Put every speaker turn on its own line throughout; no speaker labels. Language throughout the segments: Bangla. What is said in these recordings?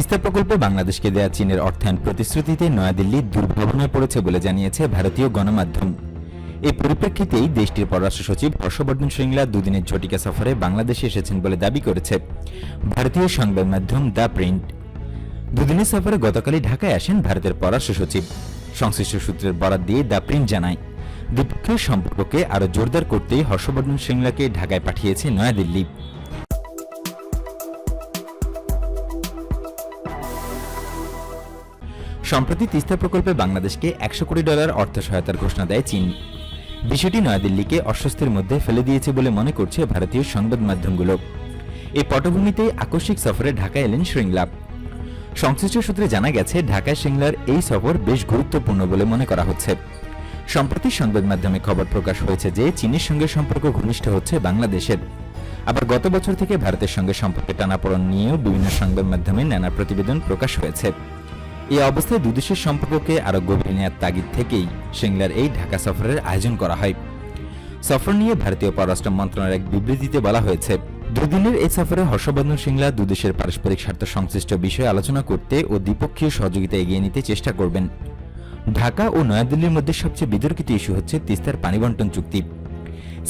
তিস্তা প্রকল্পে বাংলাদেশকে দেয়া চীনের অর্থায়ন প্রতিশ্রুতিতে নয়াদিল্লি দুর্ভাবনায় পড়েছে বলে জানিয়েছে ভারতীয় গণমাধ্যম এই পরিপ্রেক্ষিতেই দেশটির পররাষ্ট্র সচিব হর্ষবর্ধন শ্রীংলা দুদিনের ঝটিকা সফরে বাংলাদেশে এসেছেন বলে দাবি করেছে ভারতীয় সংবাদ মাধ্যম দ্য প্রিন্ট দুদিনের সফরে গতকালই ঢাকায় আসেন ভারতের পররাষ্ট্র সচিব সংশ্লিষ্ট সূত্রের বরাত দিয়ে দ্য প্রিন্ট জানায় দ্বিপক্ষীয় সম্পর্ককে আরও জোরদার করতেই হর্ষবর্ধন শ্রীংলাকে ঢাকায় পাঠিয়েছে নয়াদিল্লি সম্প্রতি তিস্তা প্রকল্পে বাংলাদেশকে একশো কোটি ডলার অর্থ সহায়তার ঘোষণা দেয় চীন বিষয়টি নয়াদিল্লিকে অস্বস্তির মধ্যে ফেলে দিয়েছে বলে মনে করছে ভারতীয় সংবাদ মাধ্যমগুলো এই পটভূমিতে আকস্মিক সফরে ঢাকা এলেন শৃঙ্গলা সংশ্লিষ্ট সূত্রে জানা গেছে ঢাকা শৃঙ্গলার এই সফর বেশ গুরুত্বপূর্ণ বলে মনে করা হচ্ছে সম্প্রতি সংবাদ মাধ্যমে খবর প্রকাশ হয়েছে যে চীনের সঙ্গে সম্পর্ক ঘনিষ্ঠ হচ্ছে বাংলাদেশের আবার গত বছর থেকে ভারতের সঙ্গে সম্পর্কে টানাপড়ন নিয়েও বিভিন্ন সংবাদ মাধ্যমে নানা প্রতিবেদন প্রকাশ হয়েছে এই অবস্থায় দুদেশের সম্পর্ককে আরও গভীর নেওয়ার তাগিদ থেকেই সিংলার এই ঢাকা সফরের আয়োজন করা হয় সফর নিয়ে ভারতীয় পররাষ্ট্র মন্ত্রণালয়ের এক বিবৃতিতে বলা হয়েছে দুদিনের এই সফরে হর্ষবর্ধন সিংলা দুদেশের পারস্পরিক স্বার্থ সংশ্লিষ্ট বিষয়ে আলোচনা করতে ও দ্বিপক্ষীয় সহযোগিতা এগিয়ে নিতে চেষ্টা করবেন ঢাকা ও নয়াদিল্লির মধ্যে সবচেয়ে বিতর্কিত ইস্যু হচ্ছে তিস্তার পানি বন্টন চুক্তি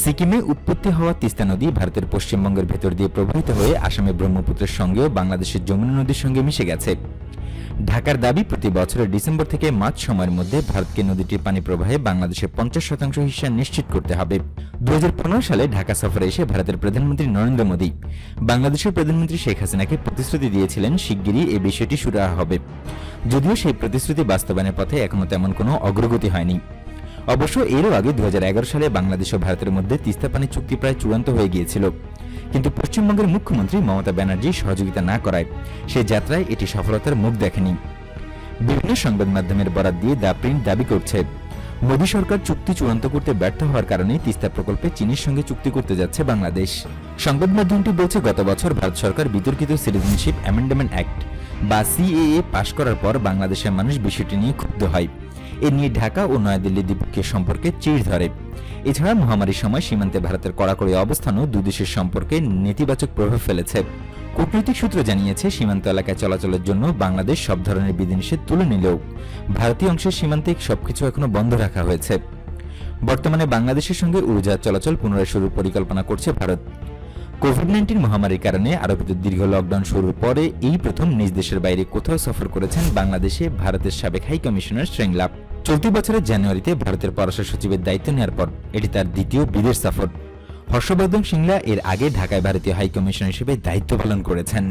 সিকিমে উৎপত্তি হওয়া তিস্তা নদী ভারতের পশ্চিমবঙ্গের ভেতর দিয়ে প্রবাহিত হয়ে আসামে ব্রহ্মপুত্রের সঙ্গেও বাংলাদেশের যমুনা নদীর সঙ্গে মিশে গেছে ঢাকার দাবি প্রতি বছরের ডিসেম্বর থেকে মার্চ সময়ের মধ্যে ভারতকে নদীটির পানি প্রবাহে বাংলাদেশের পঞ্চাশ শতাংশ হিসা নিশ্চিত করতে হবে দু সালে ঢাকা সফরে এসে ভারতের প্রধানমন্ত্রী নরেন্দ্র মোদী বাংলাদেশের প্রধানমন্ত্রী শেখ হাসিনাকে প্রতিশ্রুতি দিয়েছিলেন শিগগিরই এই বিষয়টি শুরু হবে যদিও সেই প্রতিশ্রুতি বাস্তবায়নের পথে এখনও তেমন কোনো অগ্রগতি হয়নি অবশ্য এরও আগে দু সালে বাংলাদেশ ও ভারতের মধ্যে তিস্তা পানি চুক্তি প্রায় চূড়ান্ত হয়ে গিয়েছিল কিন্তু পশ্চিমবঙ্গের মুখ্যমন্ত্রী মমতা ব্যানার্জি সহযোগিতা না করায় সে যাত্রায় এটি সফলতার মুখ দেখেনি বিভিন্ন সংবাদ মাধ্যমের বরাদ দিয়ে দ্য প্রিন্ট দাবি করছে মোদী সরকার চুক্তি চূড়ান্ত করতে ব্যর্থ হওয়ার কারণে তিস্তা প্রকল্পে চীনের সঙ্গে চুক্তি করতে যাচ্ছে বাংলাদেশ সংবাদ মাধ্যমটি বলছে গত বছর ভারত সরকার বিতর্কিত সিটিজেনশিপ অ্যামেন্ডমেন্ট অ্যাক্ট বা সিএএ পাশ করার পর বাংলাদেশের মানুষ বিষয়টি নিয়ে ক্ষুব্ধ হয় এ নিয়ে ঢাকা ও নয়াদিল্লি দ্বীপকে সম্পর্কে চির ধরে এছাড়া মহামারীর সময় সীমান্তে ভারতের কড়াকড়ি অবস্থানও দুই দেশের সম্পর্কে নেতিবাচক প্রভাব ফেলেছে কূটনৈতিক সূত্র জানিয়েছে সীমান্ত এলাকায় চলাচলের জন্য বাংলাদেশ সব ধরনের বিধিনিষেধ তুলে নিলেও ভারতীয় অংশের সীমান্তে সবকিছু এখনো বন্ধ রাখা হয়েছে বর্তমানে বাংলাদেশের সঙ্গে উড়োজাহাজ চলাচল পুনরায় শুরুর পরিকল্পনা করছে ভারত কোভিড নাইন্টিন মহামারীর কারণে আরোপিত দীর্ঘ লকডাউন শুরুর পরে এই প্রথম নিজ দেশের বাইরে কোথাও সফর করেছেন বাংলাদেশে ভারতের সাবেক হাই কমিশনার শ্রেংলাভ চলতি বছরের জানুয়ারিতে ভারতের পররাষ্ট্র সচিবের দায়িত্ব নেওয়ার পর এটি তার দ্বিতীয় বিদেশ সফর হর্ষবর্ধন সিংলা এর আগে ঢাকায় ভারতীয় হাইকমিশন হিসেবে দায়িত্ব পালন করেছেন